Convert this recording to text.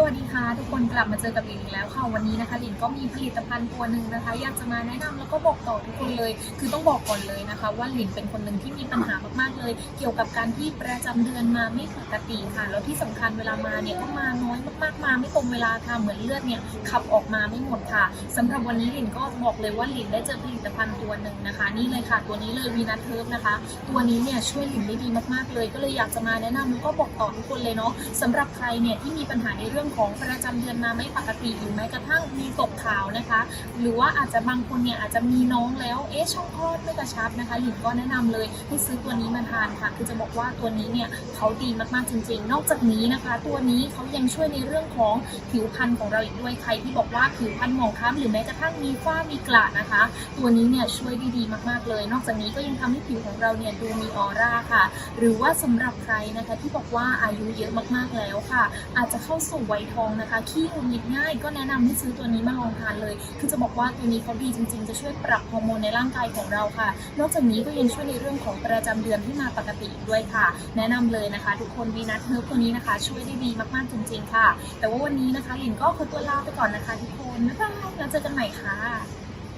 สวัสดีค่ะ ทุกคนกลับมาเจอกับหลินอีกแล้วค่ะวันนี้นะคะหลินก็มีผลิตภัณฑ์ตัวหนึ่งนะคะ อยากจะมาแนะนำแล้วก็บอกต่อทุกคนเลย คือต้องบอกก่อนเลยนะคะ ว่าหลินเป็นคนหนึ่งที่มีปัญหามากๆเลย เกี่ยวกับการที่ประจำเดือนมาไม่ปกติค่ะแล้วที่สำคัญเวลามาเนี่ยก็มาน้อย มากมาไม่ตรงเวลาค่ะเหมือนเลือดเนี่ยขับออกมาไม่หมดค่ะสำหรับวันนี้หลินก็บอกเลยว่าหลินได้เจอผลิตภัณฑ์ตัวหนึ่งนะคะ นี่เลยค่ะ ตัวนี้เลยวีนัทเทิร์ฟนะคะ ตัวนี้เนี่ยช่วยหลินได้ดีมากๆเลย ก็เลยอยากจะมาแนะนำแล้วก็บอกต่อทุกคนเลยเนาะสำหรับใครเนี่ยที่มีปัญหาในเรื่องของประจำเดือนมาไม่ปกติหรือแม้กระทั่งมีตกขาวนะคะ หรือว่าอาจจะบางคนเนี่ยอาจจะมีน้องแล้วเอ๊ะช่องคลอดไม่กระชับนะคะหลินก็แนะนำเลยให้ซื้อตัวนี้มาทานค่ะ คือจะบอกว่าตัวนี้เนี่ยเขาดีมากๆจริง ๆ นอกจากนี้นะคะ ตัวนี้เขายังช่วยในเรื่องของผิวพรรณของเราอีกด้วยใครที่บอกว่าผิวพรรณหมองคล้ำหรือแม้กระทั่งมีฝ้ามีกระนะคะ ตัวนี้เนี่ยช่วยได้ดีมากๆเลย นอกจากนี้ก็ยังทำให้ผิวของเราเนี่ยดูมีออร่าค่ะ หรือว่าสำหรับใครนะคะที่บอกว่าอายุเยอะมากๆแล้วค่ะ อาจจะเข้าสู่วัยทองนะคะขี้หงุดหงิดง่าย ก็แนะนำให้ซื้อตัวนี้มาลองทานเลย คือจะบอกว่าตัวนี้เขาดีจริง ๆ จะช่วยปรับฮอร์โมนในร่างกายของเราค่ะ นอกจากนี้ก็ยังช่วยในเรื่องของประจำเดือนที่มาปกติด้วยค่ะ แนะนำเลยนะคะ ทุกคนวีนัทเฮิร์บตัวนี้นะคะ ช่วยได้ดีมากๆจริงๆค่ะแต่ว่าวันนี้นะคะหลินก็ขอตัวลาไปก่อนนะคะทุกคนบ๊ายบายแล้วเจอกันใหม่ค่ะ